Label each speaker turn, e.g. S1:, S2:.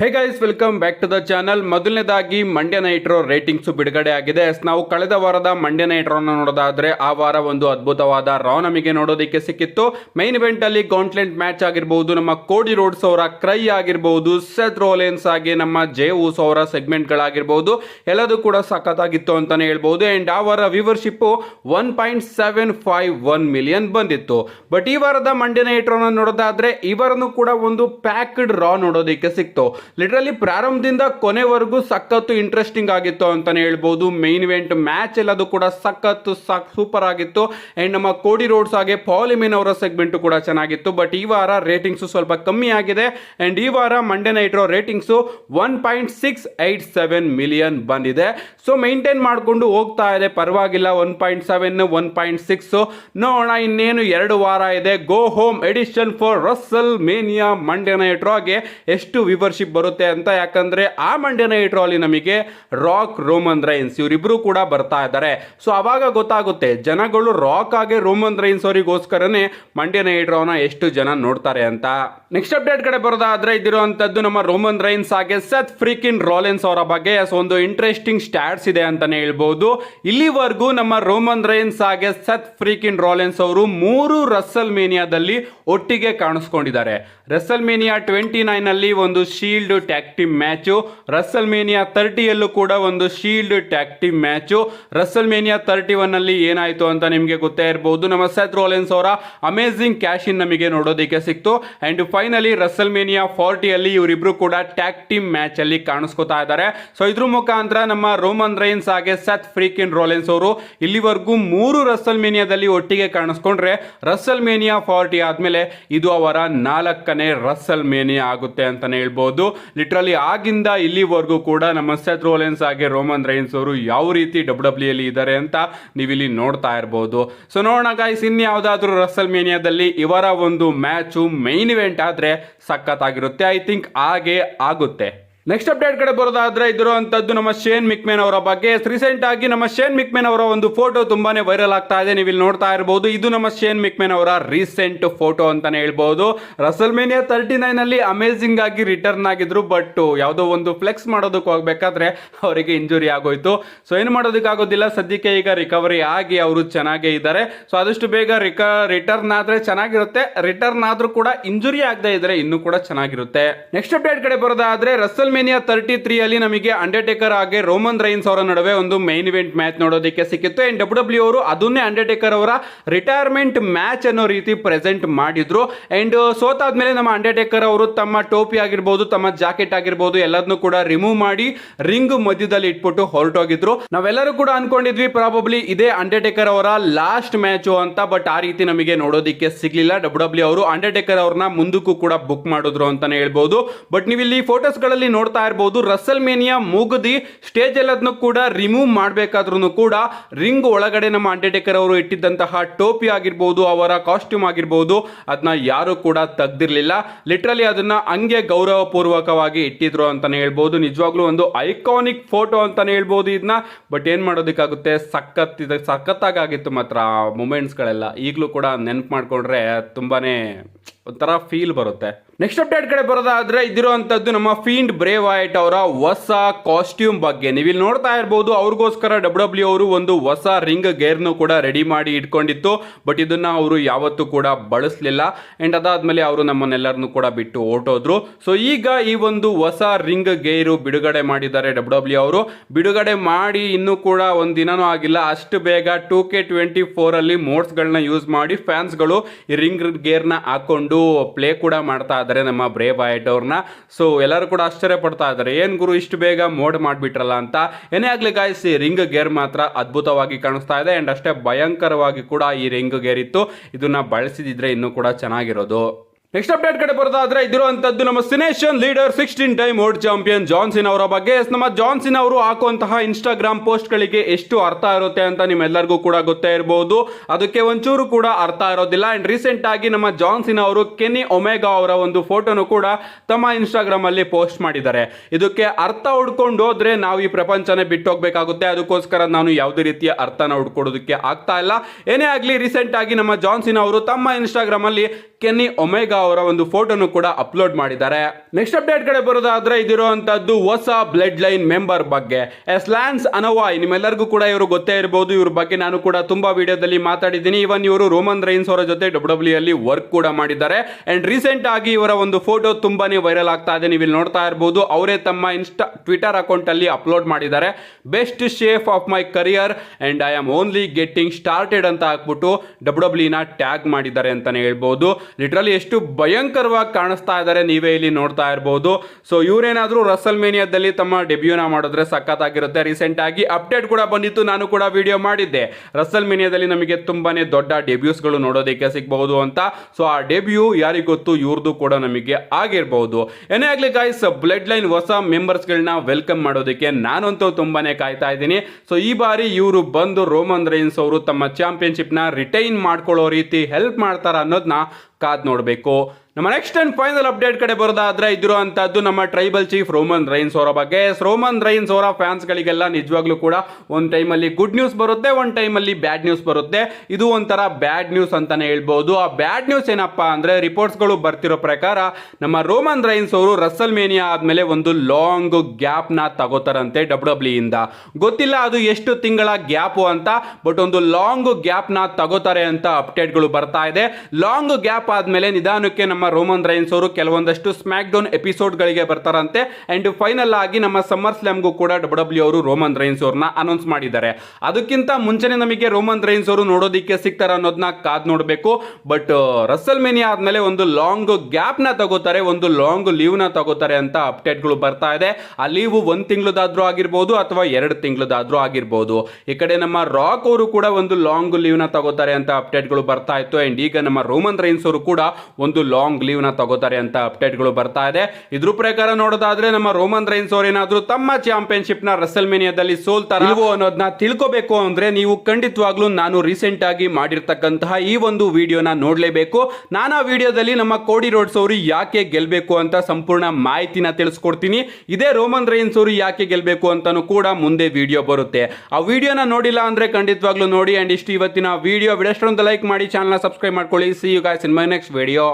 S1: Hey guys welcome back to the channel ಮೊದಲನೇದಾಗಿ Monday Nitro ratings ಬಿಡುಗಡೆ ಆಗಿದೆ. ನಾವು ಕಳೆದ ವಾರದ ಮಂಡ್ಯ ನೈಟ್ರೋನ ನೋಡೋದಾದರೆ ಆ ವಾರ ಒಂದು ಅದ್ಭುತವಾದ ರಾ ನಮಗೆ ನೋಡೋದಕ್ಕೆ ಸಿಕ್ಕಿತ್ತು. ಮೈನ್ ಇವೆಂಟಲ್ಲಿ ಗೌಂಟ್ಲೆಂಟ್ ಮ್ಯಾಚ್ ಆಗಿರ್ಬೋದು, ನಮ್ಮ ಕೋಡಿ ರೋಡ್ಸ್ ಅವರ ಕ್ರೈ ಆಗಿರ್ಬೋದು ಸೆತ್ ರೋಲೆನ್ಸ್ ಆಗಿ ನಮ್ಮ ಜೆ ಊಸ್ ಅವರ ಸೆಗ್ಮೆಂಟ್ಗಳಾಗಿರ್ಬೋದು ಎಲ್ಲದೂ ಕೂಡ ಸಖತ್ತಾಗಿತ್ತು ಅಂತಲೇ ಹೇಳ್ಬೋದು. ಆ್ಯಂಡ್ ಆ ವಾರ viewership one point seven five one million ಬಂದಿತ್ತು. ಬಟ್ ಈ ವಾರದ ಮಂಡ್ಯ ನೈಟ್ರೋನ ನೋಡೋದಾದ್ರೆ ಇವರನ್ನು ಕೂಡ ಒಂದು ಪ್ಯಾಕ್ಡ್ ರಾ ನೋಡೋದಕ್ಕೆ ಸಿಕ್ತು. ಲಿಟ್ರಲಿ ಪ್ರಾರಂಭದಿಂದ ಕೊನೆವರೆಗೂ ಸಖತ್ತು ಇಂಟ್ರೆಸ್ಟಿಂಗ್ ಆಗಿತ್ತು ಅಂತಲೇ ಹೇಳ್ಬೋದು. ಮೈನ್ ಇವೆಂಟ್ ಮ್ಯಾಚ್ ಎಲ್ಲದು ಕೂಡ ಸಖತ್ತು ಸಕ್ ಸೂಪರ್ ಆಗಿತ್ತು. ಆ್ಯಂಡ್ ನಮ್ಮ ಕೋಡಿ ರೋಡ್ಸ್ ಹಾಗೆ ಪಾಲಿಮಿನ್ ಅವರ ಸೆಗ್ಮೆಂಟು ಕೂಡ ಚೆನ್ನಾಗಿತ್ತು. ಬಟ್ ಈ ವಾರ ರೇಟಿಂಗ್ಸು ಸ್ವಲ್ಪ ಕಮ್ಮಿ ಆಗಿದೆ. ಆ್ಯಂಡ್ ಈ ವಾರ Monday Nitro ratings one point six eight seven million ಬಂದಿದೆ. ಸೊ ಮೈಂಟೈನ್ ಮಾಡಿಕೊಂಡು ಹೋಗ್ತಾ ಇದೆ. ಪರವಾಗಿಲ್ಲ one point seven one point six ನೋಡೋಣ, ಇನ್ನೇನು ಎರಡು ವಾರ ಇದೆ. Go home edition for WrestleMania Monday ನೈಟ್ರೋಗೆ ಎಷ್ಟು ವಿವರ್ಶಿಪ್ ಬರುತ್ತೆ ಅಂತ, ಯಾಕಂದ್ರೆ ಆ ಮಂಡ್ಯ ನೈಟ್ ರಾಲಿ ನಮಗೆ ರಾಕ್, ರೋಮನ್ ರೈನ್ಸ್ ಇವರಿಬ್ರು ಕೂಡ ಬರ್ತಾ ಇದ್ದಾರೆ. ಸೊ, ಅವಾಗ ಗೊತ್ತಾಗುತ್ತೆ, ಜನಗಳು ರಾಕ್ ಆಗಿ ರೋಮನ್ ರೈನ್ಸ್ ಅವರಿಗೋಸ್ಕರನೇ ಮಂಡ್ಯ ನೈಟ್ರೋನ ಎಷ್ಟು ಜನ ನೋಡ್ತಾರೆ ಅಂತ. ನೆಕ್ಸ್ಟ್ ಅಪ್ಡೇಟ್ ಕಡೆ ಬರೋದಾದ್ರೆ ಇದಿರುವಂತದ್ದು ನಮ್ಮ ರೋಮನ್ ರೈನ್ಸ್ ಹಾಗೆ ಸತ್ ಫ್ರೀಕಿನ್ ರೋಲೆನ್ಸ್ ಅವರ ಬಗ್ಗೆ. ಒಂದು ಇಂಟ್ರೆಸ್ಟಿಂಗ್ ಸ್ಟ್ಯಾಟ್ಸ್ ಇದೆ ಅಂತಾನೆ ಹೇಳ್ಬೋದು. ಇಲ್ಲಿವರೆಗೂ ನಮ್ಮ ರೋಮನ್ ರೈನ್ಸ್ ಹಾಗೆ ಸತ್ ಫ್ರೀಕಿನ್ ರೋಲೆನ್ಸ್ ಅವರು ಮೂರು ರಸಲ್ ಮೇನಿಯಾದಲ್ಲಿ ಒಟ್ಟಿಗೆ ಕಾಣಿಸ್ಕೊಂಡಿದ್ದಾರೆ. ರಸಲ್ ಮೇನಿಯಾ ಟ್ವೆಂಟಿ ನೈನ್ ಅಲ್ಲಿ ಒಂದು shield tag team match. WrestleMania ತರ್ಟಿಯಲ್ಲೂ ಕೂಡ ಒಂದು shield tag team match. WrestleMania thirty one ಏನಾಯ್ತು ಅಂತ ನಿಮಗೆ ಗೊತ್ತೇ ಇರಬಹುದು ನಮ್ಮ ಸೆತ್ ರೋಲೆನ್ಸ್ ಅವರ ಅಮೇಝಿಂಗ್ ಕ್ಯಾಶ್ ಇನ್ ನಮಗೆ ನೋಡೋದಕ್ಕೆ ಸಿಕ್ತು. ಅಂಡ್ ಫೈನಲಿ ರಸಲ್ ಮೇನಿಯಾ ಫಾರ್ಟಿಯಲ್ಲಿ ಇವರಿಬ್ರು ಕೂಡ ಟ್ಯಾಗ್ ಟೀಮ್ ಮ್ಯಾಚ್ ಅಲ್ಲಿ ಕಾಣಿಸ್ಕೊತಾ ಇದ್ದಾರೆ. ಸೊ ಇದ್ರ ಮುಖಾಂತರ ನಮ್ಮ ರೋಮನ್ ರೈನ್ಸ್ ಹಾಗೆ ಸೆತ್ ಫ್ರೀಕಿನ್ ರೋಲೆನ್ಸ್ ಅವರು ಇಲ್ಲಿವರೆಗೂ ಮೂರು ರಸಲ್ ಮೇನಿಯಾದಲ್ಲಿ ಒಟ್ಟಿಗೆ ಕಾಣಿಸ್ಕೊಂಡ್ರೆ ರಸಲ್ ಮೇನಿಯಾ ಫಾರ್ಟಿ ಆದಮೇಲೆ ಇದು ಅವರ ನಾಲ್ಕನೇ ರಸಲ್ ಮೇನಿಯಾ ಆಗುತ್ತೆ ಅಂತಲೇ ಹೇಳ್ಬೋದು. ಲಿಟ್ರಲಿ ಆಗಿಂದ ಇಲ್ಲಿವರೆಗೂ ಕೂಡ ನಮ್ಮ ರೋಲೆನ್ಸ್ ಹಾಗೆ ರೋಮನ್ ರೈನ್ಸ್ ಅವರು ಯಾವ ರೀತಿ ಡಬ್ಲ್ಯೂ ಡಬ್ಲ್ಯೂ ಅಲ್ಲಿ ಇದ್ದಾರೆ ಅಂತ ನೀವಿಲ್ಲಿ ನೋಡ್ತಾ ಇರ್ಬೋದು. ಸೊ ನೋಡೋಣ ಗಾಯ್ಸ್ ಇನ್ಯಾವುದಾದ್ರೂ ರಸಲ್ ಮೇನಿಯಾದಲ್ಲಿ ಇವರ ಒಂದು ಮ್ಯಾಚು ಮೈನ್ ಇವೆಂಟ್ ಆದ್ರೆ ಸಖತ್ತಾಗಿರುತ್ತೆ ಐ ಥಿಂಕ್ ಹಾಗೆ ಆಗುತ್ತೆ. ನೆಕ್ಸ್ಟ್ ಅಪ್ಡೇಟ್ ಕಡೆ ಬರೋದಾದ್ರೆ ಇದಿರುವಂಥದ್ದು ನಮ್ಮ ಶೇನ್ ಮಿಕ್ಮೇನ್ ಅವರ ಬಗ್ಗೆ. ರೀಸೆಂಟ್ ಆಗಿ ನಮ್ಮ ಶೇನ್ ಮಿಕ್ಮೇನ್ ಅವರ ಒಂದು ಫೋಟೋ ತುಂಬಾನೇ ವೈರಲ್ ಆಗ್ತಾ ಇದೆ. ನೀವು ಇಲ್ಲಿ ನೋಡ್ತಾ ಇರಬಹುದು ಇದು ನಮ್ಮ ಶೇನ್ ಮಿಕ್ಮೆನ್ ಅವರ ರೀಸೆಂಟ್ ಫೋಟೋ ಅಂತಾನೆ ಹೇಳ್ಬಹುದು ರಸಲ್ಮೇನಿಯಾ ತರ್ಟಿ ನೈನ್ ಅಲ್ಲಿ ಅಮೇಝಿಂಗ್ ಆಗಿ ರಿಟರ್ನ್ ಆಗಿದ್ರು. ಬಟ್ ಯಾವುದೋ ಒಂದು ಫ್ಲೆಕ್ಸ್ ಮಾಡೋದಕ್ಕೆ ಹೋಗ್ಬೇಕಾದ್ರೆ ಅವರಿಗೆ ಇಂಜುರಿ ಆಗೋಯ್ತು. ಸೊ ಏನು ಮಾಡೋದಕ್ಕಾಗೋದಿಲ್ಲ. ಸದ್ಯಕ್ಕೆ ಈಗ ರಿಕವರಿ ಆಗಿ ಅವರು ಚೆನ್ನಾಗೇ ಇದ್ದಾರೆ. ಸೊ ಆದಷ್ಟು ಬೇಗ ರಿಕ ರಿಟರ್ನ್ ಆದ್ರೆ ಚೆನ್ನಾಗಿರುತ್ತೆ. ರಿಟರ್ನ್ ಆದ್ರೂ ಕೂಡ ಇಂಜುರಿ ಆಗದೆ ಇದ್ರೆ ಇನ್ನೂ ಕೂಡ ಚೆನ್ನಾಗಿರುತ್ತೆ. ನೆಕ್ಸ್ಟ್ ಅಪ್ಡೇಟ್ ಕಡೆ ಬರೋದಾದ್ರೆ ರಸಲ್ ಮೇನಿಯಾ ತರ್ಟಿ ತ್ರೀ ಅಲ್ಲಿ ನಮಗೆ ಅಂಡರ್ಟೇಕರ್ ಹಾಗೆ ರೋಮನ್ ರೈನ್ಸ್ ಅವರ ನಡುವೆ ಒಂದು ಮೈನ್ ಇವೆಂಟ್ ಮ್ಯಾಚ್ ನೋಡೋದಕ್ಕೆ ಸಿಕ್ಕಿತ್ತು. ಅಂಡ್ ಡಬ್ಲ್ಯೂ ಡಬ್ಲ್ಯೂ ಅವರು ಅದನ್ನೇ ಅಂಡರ್ಟೇಕರ್ ಅವರ ರಿಟೈರ್ಮೆಂಟ್ ಮ್ಯಾಚ್ ಅನ್ನೋ ರೀತಿ ಪ್ರೆಸೆಂಟ್ ಮಾಡಿದ್ರು. ಅಂಡ್ ಸೋತಾದ್ಮೇಲೆ ನಮ್ಮ ಅಂಡರ್ಟೇಕರ್ ಅವರು ತಮ್ಮ ಟೋಪಿ ಆಗಿರ್ಬೋದು, ತಮ್ಮ ಜಾಕೆಟ್ ಆಗಿರ್ಬೋದು ಎಲ್ಲದನ್ನು ಕೂಡ ರಿಮೂವ್ ಮಾಡಿ ರಿಂಗ್ ಮಧ್ಯದಲ್ಲಿ ಇಟ್ಬಿಟ್ಟು ಹೊರಟೋಗಿದ್ರು. ನಾವೆಲ್ಲರೂ ಕೂಡ ಅನ್ಕೊಂಡಿದ್ವಿ ಪ್ರಾಬಬ್ಲಿ ಇದೇ ಅಂಡರ್ಟೇಕರ್ ಅವರ ಲಾಸ್ಟ್ ಮ್ಯಾಚು ಅಂತ ಬಟ್ ಆ ರೀತಿ ನಮಗೆ ನೋಡೋದಕ್ಕೆ ಸಿಗ್ಲಿಲ್ಲ. ಡಬ್ಲ್ಯೂ ಡಬ್ಲ್ಯೂ ಅವರು ಅಂಡರ್ಟೇಕರ್ ಅವ್ರನ್ನ ಮುಂದಕ್ಕೂ ಕೂಡ ಬುಕ್ ಮಾಡಿದ್ರು ಅಂತಾನೆ ಹೇಳ್ಬೋದು. ಬಟ್ ನೀವು ಇಲ್ಲಿ ಫೋಟೋಸ್ಗಳಲ್ಲಿ ನೋಡ್ತಾ ಇರಬಹುದು ರಸಲ್ ಮೇನಿಯಾ ಮುಗಿದು ಸ್ಟೇಜ್ ಎಲ್ಲದನ್ನು ಕೂಡ ರಿಮೂವ್ ಮಾಡಬೇಕಾದ್ರೂ ಕೂಡ ರಿಂಗ್ ಒಳಗಡೆ ನಮ್ಮ ಅಂಡರ್ಟೇಕರ್ ಅವರು ಇಟ್ಟಿದ್ದಂತಹ ಟೋಪಿ ಆಗಿರ್ಬೋದು, ಅವರ ಕಾಸ್ಟ್ಯೂಮ್ ಆಗಿರ್ಬೋದು ಅದನ್ನ ಯಾರು ಕೂಡ ತೆಗ್ದಿರ್ಲಿಲ್ಲ. ಲಿಟ್ರಲಿ ಅದನ್ನ ಹಂಗೆ ಗೌರವಪೂರ್ವಕವಾಗಿ ಇಟ್ಟಿದ್ರು ಅಂತಾನೆ ಹೇಳ್ಬೋದು. ನಿಜವಾಗ್ಲೂ ಒಂದು ಐಕಾನಿಕ್ ಫೋಟೋ ಅಂತಾನೆ ಹೇಳ್ಬೋದು ಇದನ್ನ ಬಟ್ ಏನ್ ಮಾಡೋದಕ್ಕಾಗುತ್ತೆ? ಸಖತ್ ಇದು ಸಖತ್ತಾಗಿತ್ತು ಮಾತ್ರ ಮೂಮೆಂಟ್ಸ್ಗಳೆಲ್ಲ ಈಗಲೂ ಕೂಡ ನೆನಪು ಮಾಡಿಕೊಂಡ್ರೆ ತುಂಬಾನೇ ಒಂಥರ ಫೀಲ್ ಬರುತ್ತೆ. ನೆಕ್ಸ್ಟ್ ಅಪ್ಡೇಟ್ ಕಡೆ ಬರೋದಾದ್ರೆ ಇದಿರುವಂತದ್ದು ನಮ್ಮ ಫೀಂಡ್ ಬ್ರೇವ್ ವೈಟ್ ಅವರ ಹೊಸ ಕಾಸ್ಟ್ಯೂಮ್ ಬಗ್ಗೆ. ನೀವು ಇಲ್ಲಿ ನೋಡ್ತಾ ಇರ್ಬೋದು, ಅವ್ರಿಗೋಸ್ಕರ ಡಬ್ಲ್ಯೂ ಡಬ್ಲ್ಯೂ ಅವರು ಒಂದು ಹೊಸ ರಿಂಗ್ ಗೇರ್ನು ಕೂಡ ರೆಡಿ ಮಾಡಿ ಇಟ್ಕೊಂಡಿತ್ತು. ಬಟ್ ಇದನ್ನ ಅವರು ಯಾವತ್ತೂ ಕೂಡ ಬಳಸಲಿಲ್ಲ. ಅಂಡ್ ಅದಾದ್ಮೇಲೆ ಅವರು ನಮ್ಮನ್ನೆಲ್ಲರನ್ನು ಕೂಡ ಬಿಟ್ಟು ಓಟೋದ್ರು ಸೊ ಈಗ ಈ ಒಂದು ಹೊಸ ರಿಂಗ್ ಗೇರು ಬಿಡುಗಡೆ ಮಾಡಿದ್ದಾರೆ ಡಬ್ಲ್ಯೂ ಡಬ್ಲ್ಯೂ ಅವರು. ಬಿಡುಗಡೆ ಮಾಡಿ ಇನ್ನೂ ಕೂಡ ಒಂದು ದಿನನೂ ಆಗಿಲ್ಲ. ಅಷ್ಟು ಬೇಗ ಟೂ ಕೆ ಟ್ವೆಂಟಿ ಫೋರಲ್ಲಿ ಮೋಡ್ಸ್ಗಳನ್ನ ಯೂಸ್ ಮಾಡಿ ಫ್ಯಾನ್ಸ್ಗಳು ಈ ರಿಂಗ್ ಗೇರ್ನ ಹಾಕೊಂಡು ಪ್ಲೇ ಕೂಡ ಮಾಡ್ತಾ ಇದ್ದಾರೆ ನಮ್ಮ ಬ್ರೇವ್ ಆಯ್ಟ್ ಅವ್ರನ್ನ. ಸೊ ಎಲ್ಲರೂ ಕೂಡ ಆಶ್ಚರ್ಯ ಪಡ್ತಾ ಇದ್ದಾರೆ ಏನ್ ಗುರು ಇಷ್ಟು ಬೇಗ ಮೋಡ್ ಮಾಡಿಬಿಟ್ರಲ್ಲ ಅಂತ. ಏನೇ ಆಗ್ಲಿ ಗಾಯ್ಸ್ ಈ ರಿಂಗ್ ಗೇರ್ ಮಾತ್ರ ಅದ್ಭುತವಾಗಿ ಕಾಣಿಸ್ತಾ ಇದೆ. ಅಂಡ್ ಅಷ್ಟೇ ಭಯಂಕರವಾಗಿ ಕೂಡ ಈ ರಿಂಗ್ ಗೇರ್ ಇತ್ತು. ಇದನ್ನ ಬಳಸಿದಿದ್ರೆ ಇನ್ನೂ ಕೂಡ ಚೆನ್ನಾಗಿರೋದು. ನೆಕ್ಸ್ಟ್ ಅಪ್ಡೇಟ್ ಕಡೆ ಬರೋದಾದ್ರೆ ಇದಿರುವಂತದ್ದು ನಮ್ಮ Cenation leader sixteen time world champion John Cena ಅವರ ಬಗ್ಗೆ. ನಮ್ಮ ಜಾನ್ಸಿನ್ ಅವರು ಹಾಕುವಂತಹ ಇನ್ಸ್ಟಾಗ್ರಾಮ್ ಪೋಸ್ಟ್ಗಳಿಗೆ ಎಷ್ಟು ಅರ್ಥ ಇರುತ್ತೆ ಅಂತ ನಿಮ್ಮೆಲ್ಲರಿಗೂ ಕೂಡ ಗೊತ್ತೇ ಇರಬಹುದು ಅದಕ್ಕೆ ಒಂಚೂರು ಕೂಡ ಅರ್ಥ ಇರೋದಿಲ್ಲ. ಅಂಡ್ ರೀಸೆಂಟ್ ಆಗಿ ನಮ್ಮ ಜಾನ್ಸಿನ್ ಅವರು ಕೆನಿ ಒಮೆಗಾ ಅವರ ಒಂದು ಫೋಟೋನು ಕೂಡ ತಮ್ಮ ಇನ್ಸ್ಟಾಗ್ರಾಮ್ ಅಲ್ಲಿ ಪೋಸ್ಟ್ ಮಾಡಿದ್ದಾರೆ. ಇದಕ್ಕೆ ಅರ್ಥ ಹುಡ್ಕೊಂಡು ಹೋದ್ರೆ ನಾವು ಈ ಪ್ರಪಂಚನೇ ಬಿಟ್ಟು ಹೋಗ್ಬೇಕಾಗುತ್ತೆ ಅದಕ್ಕೋಸ್ಕರ ನಾನು ಯಾವುದೇ ರೀತಿಯ ಅರ್ಥನ ಹುಡ್ಕೊಡೋದಕ್ಕೆ ಆಗ್ತಾ ಇಲ್ಲ. ಏನೇ ಆಗಲಿ ರೀಸೆಂಟ್ ಆಗಿ ನಮ್ಮ ಜಾನ್ಸಿನ್ ಅವರು ತಮ್ಮ ಇನ್ಸ್ಟಾಗ್ರಾಮ್ ಅಲ್ಲಿ ಕೆನ್ನಿ ಒಮೆಗಾ ಅವರ ಒಂದು ಫೋಟೋನು ಕೂಡ ಅಪ್ಲೋಡ್ ಮಾಡಿದ್ದಾರೆ. ನೆಕ್ಸ್ಟ್ ಅಪ್ಡೇಟ್ ಕಡೆ ಬರೋದಾದ್ರೆ ಇದಿರುವಂತದ್ದು ಹೊಸ ಬ್ಲಡ್ ಲೈನ್ ಮೆಂಬರ್ ಬಗ್ಗೆ. ಎಸ್ಲಾನ್ಸ್ ಅನವಾಯ್ ನಿಮ್ಮೆಲ್ಲರಿಗೂ ಕೂಡ ಇವರು ಗೊತ್ತೇ ಇರಬಹುದು ಇವ್ರ ಬಗ್ಗೆ ನಾನು ಕೂಡ ತುಂಬಾ ವಿಡಿಯೋದಲ್ಲಿ ಮಾತಾಡಿದ್ದೀನಿ. ಇವನ್ ಇವರು ರೋಮನ್ ರೈನ್ಸ್ ಅವರ ಜೊತೆ ಡಬ್ಲ್ಯೂ ಅಲ್ಲಿ ವರ್ಕ್ ಕೂಡ ಮಾಡಿದ್ದಾರೆ. ಅಂಡ್ ರೀಸೆಂಟ್ ಆಗಿ ಇವರ ಒಂದು ಫೋಟೋ ತುಂಬಾನೇ ವೈರಲ್ ಆಗ್ತಾ ಇದೆ. ನೀವು ಇಲ್ಲಿ ನೋಡ್ತಾ ಇರಬಹುದು ಅವರೇ ತಮ್ಮ ಇನ್ಸ್ಟಾ, ಟ್ವಿಟರ್ ಅಕೌಂಟ್ ಅಲ್ಲಿ ಅಪ್ಲೋಡ್ ಮಾಡಿದ್ದಾರೆ. Best shape of my career and I am only getting started ಅಂತ ಹಾಕ್ಬಿಟ್ಟು ಡಬ್ಲ್ಯೂ ಡಬ್ಲ್ಯೂನ ಟ್ಯಾಗ್ ಮಾಡಿದ್ದಾರೆ ಅಂತಾನೆ ಹೇಳ್ಬೋದು. ಲಿಟ್ರಲಿ ಎಷ್ಟು ಭಯಂಕರವಾಗಿ ಕಾಣಿಸ್ತಾ ಇದ್ದಾರೆ, ನೀವೇ ಇಲ್ಲಿ ನೋಡ್ತಾ ಇರಬಹುದು ಸೊ ಇವರೇನಾದರೂ ರಸಲ್ ಮೇನಿಯಾದಲ್ಲಿ ತಮ್ಮ ಡೆಬ್ಯೂನ ಮಾಡಿದ್ರೆ ಸಖತ್ತಾಗಿರುತ್ತೆ. ರೀಸೆಂಟ್ ಆಗಿ ಅಪ್ಡೇಟ್ ಕೂಡ ಬಂದಿತ್ತು, ನಾನು ಕೂಡ ವಿಡಿಯೋ ಮಾಡಿದ್ದೆ. ರಸಲ್ ಮೇನಿಯಾದಲ್ಲಿ ನಮಗೆ ತುಂಬಾನೇ ದೊಡ್ಡ ಡೆಬ್ಯೂಸ್ಗಳು ನೋಡೋದಕ್ಕೆ ಸಿಗಬಹುದು ಅಂತ. ಸೊ ಆ ಡೆಬ್ಯೂ ಯಾರಿಗೂ ಗೊತ್ತು ಇವ್ರದ್ದು ಕೂಡ ನಮಗೆ ಆಗಿರ್ಬಹುದು ಏನೇ ಆಗಲಿ ಗೈಸ್ ಬ್ಲಡ್ ಲೈನ್ ಹೊಸ ಮೆಂಬರ್ಸ್ಗಳನ್ನ ವೆಲ್ಕಮ್ ಮಾಡೋದಕ್ಕೆ ನಾನಂತೂ ತುಂಬಾನೇ ಕಾಯ್ತಾ ಇದ್ದೀನಿ. ಸೊ ಈ ಬಾರಿ ಇವರು ಬಂದು ರೋಮನ್ ರೈನ್ಸ್ ಅವರು ತಮ್ಮ ಚಾಂಪಿಯನ್ಶಿಪ್ನ ರಿಟೈನ್ ಮಾಡ್ಕೊಳ್ಳೋ ರೀತಿ ಹೆಲ್ಪ್ ಮಾಡ್ತಾರ ಅನ್ನೋದನ್ನ ಕಾದ್ ನೋಡಬೇಕು. ನಮ್ಮ ನೆಕ್ಸ್ಟ್ ಅಂಡ್ ಫೈನಲ್ ಅಪ್ಡೇಟ್ ಕಡೆ ಬರೋದಾದ್ರೆ ಇದಿರುವಂತಹದ್ದು ನಮ್ಮ ಟ್ರೈಬಲ್ ಚೀಫ್ ರೋಮನ್ ರೈನ್ಸ್ ಅವರ ಬಗ್ಗೆ. ರೋಮನ್ ರೈನ್ಸ್ ಅವರ ಫ್ಯಾನ್ಸ್ಗಳಿಗೆಲ್ಲ ನಿಜವಾಗ್ಲೂ ಕೂಡ ಒಂದು ಟೈಮಲ್ಲಿ ಗುಡ್ ನ್ಯೂಸ್ ಬರುತ್ತೆ, ಒಂದು ಟೈಮಲ್ಲಿ ಬ್ಯಾಡ್ ನ್ಯೂಸ್ ಬರುತ್ತೆ. ಇದು ಒಂಥರ ಬ್ಯಾಡ್ ನ್ಯೂಸ್ ಅಂತಾನೆ ಹೇಳ್ಬೋದು. ಆ ಬ್ಯಾಡ್ ನ್ಯೂಸ್ ಏನಪ್ಪಾ ಅಂದ್ರೆ ರಿಪೋರ್ಟ್ಸ್ಗಳು ಬರ್ತಿರೋ ಪ್ರಕಾರ ನಮ್ಮ ರೋಮನ್ ರೈನ್ಸ್ ಅವರು ರಸಲ್ ಮೇನಿಯಾ ಆದ್ಮೇಲೆ ಒಂದು ಲಾಂಗ್ ಗ್ಯಾಪ್ನ ತಗೋತಾರಂತೆ ಡಬ್ಲ್ಯೂ ಡಬ್ಲ್ಯೂ ಇಂದ. ಗೊತ್ತಿಲ್ಲ ಅದು ಎಷ್ಟು ತಿಂಗಳ ಗ್ಯಾಪು ಅಂತ ಬಟ್ ಒಂದು ಲಾಂಗ್ ಗ್ಯಾಪ್ನ ತಗೋತಾರೆ ಅಂತ ಅಪ್ಡೇಟ್ಗಳು ಬರ್ತಾ ಇದೆ. ಲಾಂಗ್ ಗ್ಯಾಪ್ ಆದ್ಮೇಲೆ ನಿಧಾನಕ್ಕೆ ನಮ್ಮ ರೋಮನ್ ರೈನ್ಸ್ ಅವರು ಕೆಲವೊಂದಷ್ಟು ಸ್ಮ್ಯಾಕ್ ಡೌನ್ ಎಪಿಸೋಡ್ಗಳಿಗೆ ಬರ್ತಾರಂತೆ. ಅಂಡ್ ಫೈನಲ್ ಆಗಿ ನಮ್ಮ ಸಮ್ಮರ್ ಸ್ಲಾಮ್ಗೂ ಕೂಡ ಡಬ್ಲ್ಯೂ ಡಬ್ಲ್ಯೂ ಅವರು ರೋಮನ್ ರೈನ್ಸ್ ಅವ್ರನ್ನ ಅನೌನ್ಸ್ ಮಾಡಿದ್ದಾರೆ. ಅದಕ್ಕಿಂತ ಮುಂಚೆನೇ ನಮಗೆ ರೋಮನ್ ರೈನ್ಸ್ ಅವರು ನೋಡೋದಿಕ್ಕೆ ಸಿಗ್ತಾರೆ ಅನ್ನೋದನ್ನ ಕಾದ್ ನೋಡಬೇಕು. ಬಟ್ ರಸಲ್ ಮೇನಿಯಾ ಆದಮೇಲೆ ಒಂದು ಲಾಂಗ್ ಗ್ಯಾಪ್ನ ತಗೋತಾರೆ, ಒಂದು ಲಾಂಗ್ ಲೀವ್ನ ತಗೋತಾರೆ ಅಂತ ಅಪ್ಡೇಟ್ಗಳು ಬರ್ತಾ ಇದೆ. ಆ ಲೀವ್ ಒಂದ್ ತಿಂಗಳದಾದ್ರೂ ಆಗಿರ್ಬೋದು ಅಥವಾ ಎರಡು ತಿಂಗಳದಾದ್ರೂ ಆಗಿರ್ಬೋದು. ಈ ಕಡೆ ನಮ್ಮ ರಾಕ್ ಅವರು ಕೂಡ ಒಂದು ಲಾಂಗ್ ಲೀವ್ನ ತಗೋತಾರೆ ಅಂತ ಅಪ್ಡೇಟ್ಗಳು ಬರ್ತಾ ಇತ್ತು. ಅಂಡ್ ಈಗ ನಮ್ಮ ರೋಮನ್ ರೈನ್ಸ್ ಅವರು ಕೂಡ ಒಂದು ಲಾಂಗ್ ಲೀವ್ನ ತಗೋತಾರೆ ಅಂತ ಅಪ್ಡೇಟ್ಗಳು ಬರ್ತಾ ಇದೆ. ಇದ್ರ ಪ್ರಕಾರ ನೋಡೋದಾದ್ರೆ ನಮ್ಮ ರೋಮನ್ ರೈನ್ಸ್ ಅವ್ರು ಏನಾದ್ರು ತಮ್ಮ ಚಾಂಪಿಯನ್ಶಿಪ್ನ ರಸಲ್ ಮೇನಿಯಾದಲ್ಲಿ ಸೋಲ್ತಾರ ಅನ್ನೋದನ್ನ ತಿಳ್ಕೋಬೇಕು ಅಂದ್ರೆ ನೀವು ಖಂಡಿತವಾಗ್ಲೂ ನಾನು ರೀಸೆಂಟ್ ಆಗಿ ಮಾಡಿರ್ತಕ್ಕಂತಹ ಈ ಒಂದು ವಿಡಿಯೋನ ನೋಡ್ಲೇಬೇಕು. ನಾನು ಆ ವಿಡಿಯೋದಲ್ಲಿ ನಮ್ಮ ಕೋಡಿ ರೋಡ್ಸ್ ಅವರು ಯಾಕೆ ಗೆಲ್ಬೇಕು ಅಂತ ಸಂಪೂರ್ಣ ಮಾಹಿತಿನ ತಿಳಿಸ್ಕೊಡ್ತೀನಿ. ಇದೇ ರೋಮನ್ ರೈನ್ಸ್ ಅವರು ಯಾಕೆ ಗೆಲ್ಬೇಕು ಅಂತಾನು ಕೂಡ ಮುಂದೆ ವಿಡಿಯೋ ಬರುತ್ತೆ. ಆ ವಿಡಿಯೋನ ನೋಡಿಲ್ಲ ಅಂದ್ರೆ ಖಂಡಿತವಾಗ್ಲೂ ನೋಡಿ ಅಂಡ್ ಇಷ್ಟು ಇವತ್ತಿನ ವಿಡಿಯೋ ಬಿಡಷ್ಟೊಂದು ಲೈಕ್ ಮಾಡಿ ಚಾನಲ್ ಸಬ್ಸ್ಕ್ರೈಬ್ ಮಾಡ್ಕೊಳ್ಳಿ. See you guys in my next video